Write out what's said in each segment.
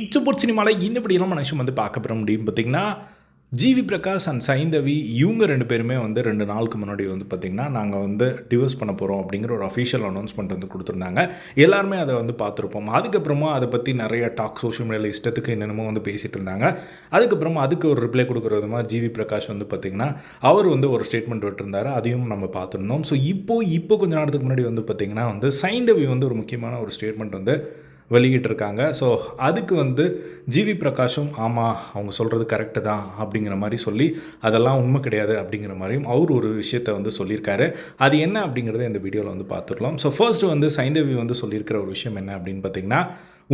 இச்சப்போர்ட் சினிமாவில் இன்னப்படியெல்லாம் மனுஷன் வந்து பார்க்க பெற முடியும் பார்த்தீங்கன்னா ஜிவி பிரகாஷ் அண்ட் சைந்தவி இவங்க ரெண்டு பேருமே வந்து ரெண்டு நாளுக்கு முன்னாடி வந்து பார்த்திங்கன்னா நாங்கள் வந்து டிவோர்ஸ் பண்ண போகிறோம் அப்படிங்கிற ஒரு அஃபிஷியல் அனௌன்ஸ்மெண்ட் வந்து கொடுத்துருந்தாங்க. எல்லாருமே அதை வந்து பார்த்துருப்போம். அதுக்கப்புறமா அதை பற்றி நிறைய டாக் சோஷியல் மீடியாவில் இஷ்டத்துக்கு என்னென்னமோ வந்து பேசிகிட்டு இருந்தாங்க. அதுக்கப்புறமா அதுக்கு ஒரு ரிப்ளை கொடுக்குற விதமாக ஜிவி பிரகாஷ் வந்து பார்த்திங்கன்னா அவர் வந்து ஒரு ஸ்டேட்மெண்ட் விட்டுருந்தாரு. அதையும் நம்ம பார்த்துருந்தோம். ஸோ இப்போ இப்போ கொஞ்ச நேரத்துக்கு முன்னாடி வந்து பார்த்திங்கன்னா வந்து சைந்தவி வந்து ஒரு முக்கியமான ஒரு ஸ்டேட்மெண்ட் வந்து வெளியிட்டிருக்காங்க. ஸோ அதுக்கு வந்து ஜிவி பிரகாஷும் ஆமாம் அவங்க சொல்கிறது கரெக்டு தான் அப்படிங்கிற மாதிரி சொல்லி அதெல்லாம் உண்மை கிடையாது அப்படிங்கிற மாதிரியும் அவர் ஒரு விஷயத்தை வந்து சொல்லியிருக்காரு. அது என்ன அப்படிங்கிறத இந்த வீடியோவில் வந்து பார்த்துடலாம். ஸோ ஃபர்ஸ்ட் வந்து சைந்தவி வந்து சொல்லியிருக்கிற ஒரு விஷயம் என்ன அப்படின்னு பார்த்தீங்கன்னா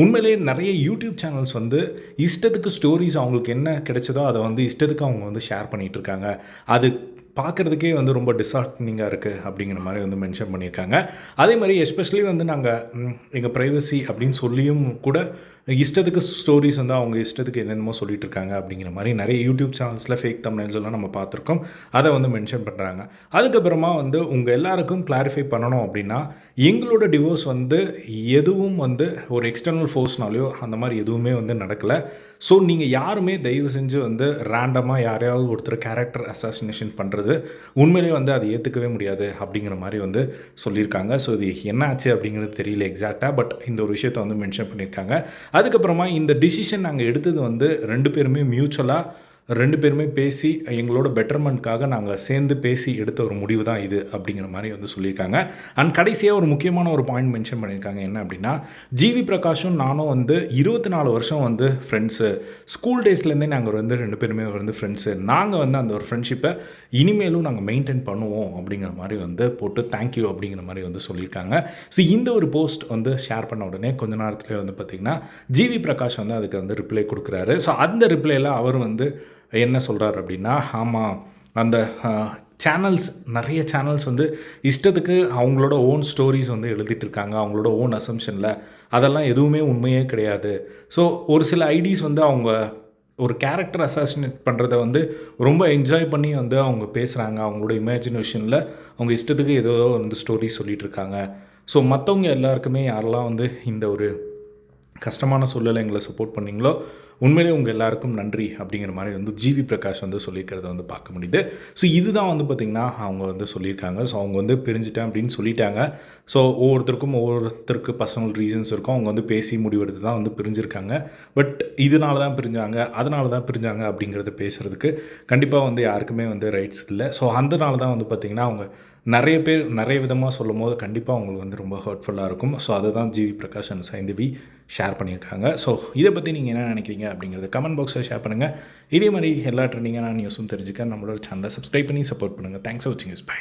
உண்மையிலேயே நிறைய யூடியூப் சேனல்ஸ் வந்து இஷ்டத்துக்கு ஸ்டோரிஸ் அவங்களுக்கு என்ன கிடைச்சதோ அதை வந்து இஷ்டத்துக்கு அவங்க வந்து ஷேர் பண்ணிகிட்டு இருக்காங்க. அது பார்க்குறதுக்கே வந்து ரொம்ப டிஸார்ட்னிங்காக இருக்குது அப்படிங்கிற மாதிரி வந்து மென்ஷன் பண்ணியிருக்காங்க. அதே மாதிரி எஸ்பெஷலி வந்து நாங்கள் எங்கள் ப்ரைவசி அப்படின்னு சொல்லியும் கூட இஷ்டத்துக்கு ஸ்டோரிஸ் வந்து அவங்க இஷ்டத்துக்கு என்னென்னமோ சொல்லிட்டு இருக்காங்க அப்படிங்கிற மாதிரி நிறைய யூடியூப் சேனல்ஸில் ஃபேக் தமிழ்ஸ் எல்லாம் நம்ம பார்த்துருக்கோம். அதை வந்து மென்ஷன் பண்ணுறாங்க அதுக்கப்புறமா வந்து உங்கள் எல்லாருக்கும் கிளாரிஃபை பண்ணணும் அப்படின்னா எங்களோட டிவோர்ஸ் வந்து எதுவும் வந்து ஒரு எக்ஸ்டர்னல் ஃபோர்ஸ்னாலையோ அந்த மாதிரி எதுவுமே வந்து நடக்கலை. ஸோ நீங்கள் யாருமே தயவு செஞ்சு வந்து ரேண்டமாக யாரையாவது ஒருத்தர் கேரக்டர் அசாசினேஷன் பண்ணுறது உண்மையிலே வந்து அதை ஏற்றுக்கவே முடியாது அப்படிங்கிற மாதிரி வந்து சொல்லியிருக்காங்க. ஸோ இது என்ன ஆச்சு அப்படிங்கிறது தெரியல எக்ஸாக்டாக பட் இந்த ஒரு விஷயத்தை வந்து மென்ஷன் பண்ணியிருக்காங்க. அதுக்கப்புறமா இந்த டிசிஷன் நாங்கள் எடுத்தது வந்து ரெண்டு பேருமே மியூச்சுவலாக ரெண்டு பேருமே பேசி எங்களோட பெட்டர்மெண்ட்காக நாங்கள் சேர்ந்து பேசி எடுத்த ஒரு முடிவு தான் இது அப்படிங்கிற மாதிரி வந்து சொல்லியிருக்காங்க. அண்ட் கடைசியாக ஒரு முக்கியமான ஒரு பாயிண்ட் மென்ஷன் பண்ணியிருக்காங்க என்ன அப்படின்னா ஜிவி பிரகாஷும் நானும் வந்து இருபத்தி நாலு வருஷம் வந்து ஃப்ரெண்ட்ஸு ஸ்கூல் டேஸ்லேருந்தே நாங்கள் வந்து ரெண்டு பேருமே வந்து ஃப்ரெண்ட்ஸு நாங்கள் வந்து அந்த ஒரு ஃப்ரெண்ட்ஷிப்பை இனிமேலும் நாங்கள் மெயின்டைன் பண்ணுவோம் அப்படிங்கிற மாதிரி வந்து போட்டு தேங்க்யூ அப்படிங்கிற மாதிரி வந்து சொல்லியிருக்காங்க. ஸோ இந்த ஒரு போஸ்ட் வந்து ஷேர் பண்ண உடனே கொஞ்ச நேரத்துலேயே வந்து பார்த்திங்கன்னா ஜிவி பிரகாஷ் வந்து அதுக்கு வந்து ரிப்ளை கொடுக்குறாரு. ஸோ அந்த ரிப்ளையில் அவர் வந்து என்ன சொல்கிறார் அப்படின்னா ஆமாம் அந்த சேனல்ஸ் நிறைய சேனல்ஸ் வந்து இஷ்டத்துக்கு அவங்களோட ஓன் ஸ்டோரிஸ் வந்து எழுதிட்டு இருக்காங்க. அவங்களோட ஓன் அசம்ஷனில் அதெல்லாம் எதுவுமே உண்மையே கிடையாது. ஸோ ஒரு சில ஐடிஸ் வந்து அவங்க ஒரு கேரக்டர் அசாசினேட் பண்ணுறத வந்து ரொம்ப என்ஜாய் பண்ணி வந்து அவங்க பேசுகிறாங்க அவங்களோட இமேஜினேஷனில் அவங்க இஷ்டத்துக்கு ஏதோ வந்து ஸ்டோரி சொல்லிகிட்டு இருக்காங்க. ஸோ மற்றவங்க எல்லாருக்குமே யாரெல்லாம் வந்து இந்த ஒரு கஷ்டமான சூழலை எங்களை சப்போர்ட் பண்ணீங்களோ உண்மையிலே உங்கள் எல்லாருக்கும் நன்றி அப்படிங்கிற மாதிரி வந்து ஜிவி பிரகாஷ் வந்து சொல்லியிருக்கிறத வந்து பார்க்க முடியுது. ஸோ இதுதான் வந்து பார்த்திங்கன்னா அவங்க வந்து சொல்லியிருக்காங்க. ஸோ அவங்க வந்து பிரிஞ்சுட்டேன் அப்படின்னு சொல்லிட்டாங்க. ஸோ ஒவ்வொருத்தருக்கும் ஒவ்வொருத்தருக்கு பர்சனல் ரீசன்ஸ் இருக்கும். அவங்க வந்து பேசி முடிவெடுத்து தான் வந்து பிரிஞ்சிருக்காங்க. பட் இதனால தான் பிரிஞ்சாங்க. அதனால தான் பிரிஞ்சாங்க அப்படிங்கிறத பேசுகிறதுக்கு கண்டிப்பாக வந்து யாருக்குமே வந்து ரைட்ஸ் இல்லை. ஸோ அந்தனால தான் வந்து பார்த்திங்கன்னா அவங்க நிறைய பேர் நிறைய விதமாக சொல்லும் போது கண்டிப்பாக அவங்களுக்கு வந்து ரொம்ப ஹர்ட்ஃபுல்லாக இருக்கும். ஸோ அதை தான் G V Prakash and Saindhavi share பண்ணியிருக்காங்க. ஸோ இதை பற்றி நீங்கள் என்ன நினைக்கிறீங்க அப்படிங்கிறத கமெண்ட் பாக்ஸில் ஷேர் பண்ணுங்கள் இதே மாதிரி எல்லா ட்ரெண்டிங்கான நியூஸும் தெரிஞ்சுக்க நம்மளோட சேனலை சப்ஸ்கிரைப் பண்ணி சப்போர்ட் பண்ணுங்கள் தேங்க்ஸ் ஃபார் வாட்சிங் இஸ் பை